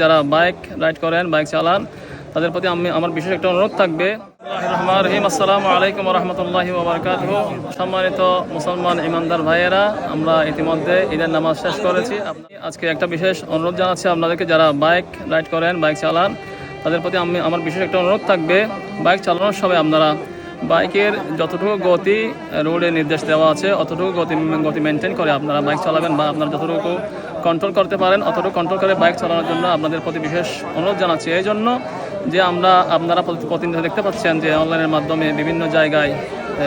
যারা bike ride করেন, bike চালান, তাদের প্রতি আমি আমার বিশেষ একটা অনুরোধ থাকবে। আসসালামু আলাইকুম রহমতুল্লাহ সম্মানিত মুসলমান ইমানদার ভাইয়েরা, আমরা ইতিমধ্যে ঈদের নামাজ শেষ করেছি। আপনি আজকে একটা বিশেষ অনুরোধ জানাচ্ছি আপনাদেরকে, যারা বাইক রাইড করেন, বাইক চালান, তাদের প্রতি আমি আমার বিশেষ একটা অনুরোধ থাকবে। বাইক চালানোর সময় আপনারা বাইকের যতটুকু গতি রোডে নির্দেশ দেওয়া আছে, অতটুকু গতি গতি মেনটেন করে আপনারা বাইক চালাবেন বা আপনারা যতটুকু কন্ট্রোল করতে পারেন, অতটুকু কন্ট্রোল করে বাইক চালানোর জন্য আপনাদের প্রতি বিশেষ অনুরোধ জানাচ্ছি। এই জন্য যে আমরা, আপনারা প্রতি- প্রতিনিয়ত দেখতে পাচ্ছেন যে অনলাইনের মাধ্যমে বিভিন্ন জায়গায়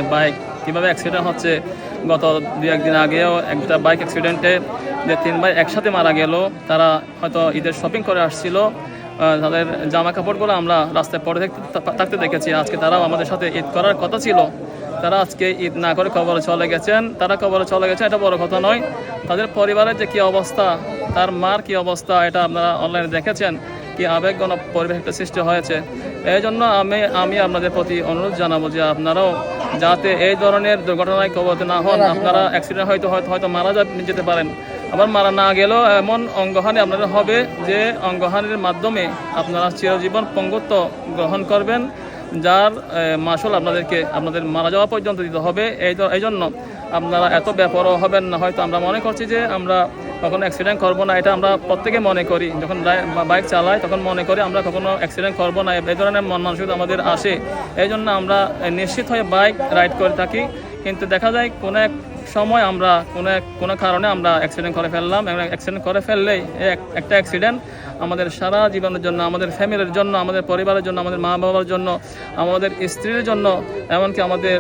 বাইক কীভাবে অ্যাক্সিডেন্ট হচ্ছে। গত দু একদিন আগেও একটা বাইক অ্যাক্সিডেন্টে যে তিন ভাই একসাথে মারা গেল, তারা হয়তো ঈদের শপিং করে আসছিল। তাদের জামা কাপড়গুলো আমরা রাস্তায় পরে থাকতে দেখেছি। আজকে তারাও আমাদের সাথে ঈদ করার কথা ছিল। তারা আজকে ঈদ না করে কবরে চলে গেছেন। তারা কবরে চলে গেছে এটা বড় কথা নয়। তাদের পরিবারের যে কী অবস্থা, তার মার কি অবস্থা, এটা আপনারা অনলাইনে দেখেছেন, কি আবেগগণ পরিবেশ একটা সৃষ্টি হয়েছে। এই জন্য আমি আমি আপনাদের প্রতি অনুরোধ জানাব যে আপনারাও যাতে এই ধরনের দুর্ঘটনায় কবতে না হন। আপনারা অ্যাক্সিডেন্ট হয়তো হয়তো হয়তো মারা যেতে পারেন। আবার মারা না গেলেও এমন অঙ্গহানি আপনাদের হবে যে অঙ্গহানির মাধ্যমে আপনারা চিরজীবন পঙ্গুত্ব গ্রহণ করবেন। যার মাসল আপনাদেরকে, আপনাদের মারা যাওয়া পর্যন্ত দিতে হবে। এই এই জন্য আপনারা এত ব্যাপারও হবেন না। হয়তো আমরা মনে করছি যে আমরা কখনো অ্যাক্সিডেন্ট করব না। এটা আমরা প্রত্যেকে মনে করি। যখন বাইক চালাই তখন মনে করি আমরা কখনো অ্যাক্সিডেন্ট করব না। এই ধরনের মন মানসিকতা আমাদের আসে। এই জন্য আমরা নিশ্চিত হয়ে বাইক রাইড করে থাকি। কিন্তু দেখা যায় কোনো এক সময় আমরা কোনো এক, কোনো কারণে আমরা অ্যাক্সিডেন্ট করে ফেললাম। অ্যাক্সিডেন্ট করে ফেললেই এক- একটা অ্যাক্সিডেন্ট আমাদের সারা জীবনের জন্য, আমাদের ফ্যামিলির জন্য, আমাদের পরিবারের জন্য, আমাদের মা বাবার জন্য, আমাদের স্ত্রীর জন্য, এমনকি আমাদের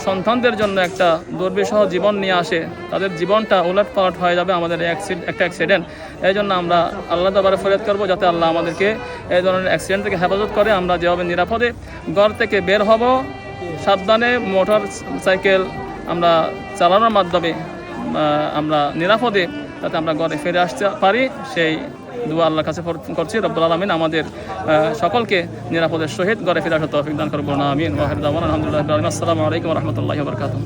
সন্তানদের জন্য একটা দুর্বিষহ জীবন নিয়ে আসে। তাদের জীবনটা উলট পালট হয়ে যাবে আমাদের একটা অ্যাক্সিডেন্ট এই জন্য আমরা আল্লাহ দাবারে ফরিয়াদ করব যাতে আল্লাহ আমাদেরকে এই ধরনের অ্যাক্সিডেন্ট থেকে হেফাজত করে। আমরা যেভাবে নিরাপদে ঘর থেকে বের হব। সাবধানে মোটর সাইকেল আমরা চালানোর মাধ্যমে আমরা নিরাপদে তাতে আমরা ঘরে ফিরে আসতে পারি। সেই দুয়া আল্লাহর কাছে করছি, রব্বুল আলমিন আমাদের সকলকে নিরাপদের সহিত ঘরে ফিরে আসার তৌফিক দান করব না আমিন আলহামদুলিল্লাহ আসসালামু আলাইকুম রহমতুল্লাহ বরকাতুহ।